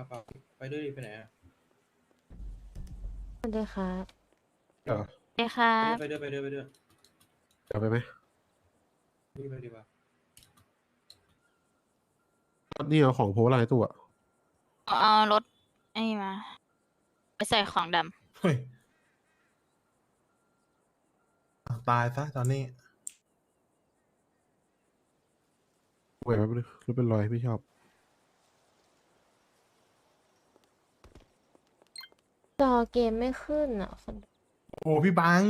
าเปล่าไปด้วยดิไปไหนอะสวัสดีครับเดี๋ยวสวัสดีครับ ไปด้วยไปด้วยไปด้วยเดี๋ยวไปไหมนี่ไปดีกว่านี่เอาของโพอะไรตัวเอารถไอ้นี่มา ไปใส่ของดเฮ้ยอะตายซะตอนนี้แหวนมันมันเป็นรอยไม่ชอบ จอเกมไม่ขึ้นอะคนโอ้พี่บัง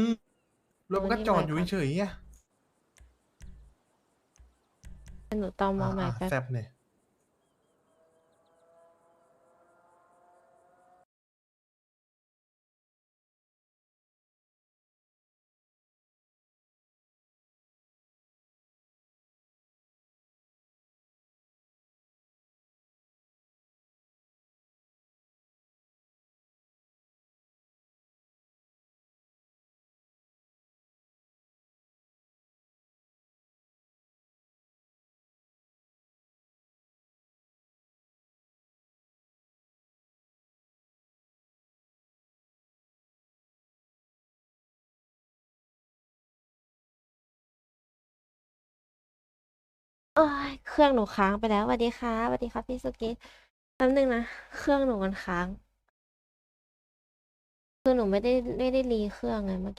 รถมันก็โอ้นี่จอดอยู่ไมค์ก่อนเฉยๆอะหนูตอมองใหม่อะแป๊บ แซบเนี่ย เครื่องหนูค้างไปแล้วสวัสดีค่ะสวัสดีครับพี่สุกิแป๊บนึงนะ เครื่องหนูมันค้าง คือหนูไม่ได้ไม่ได้รีเครื่องไงเมื่อกี้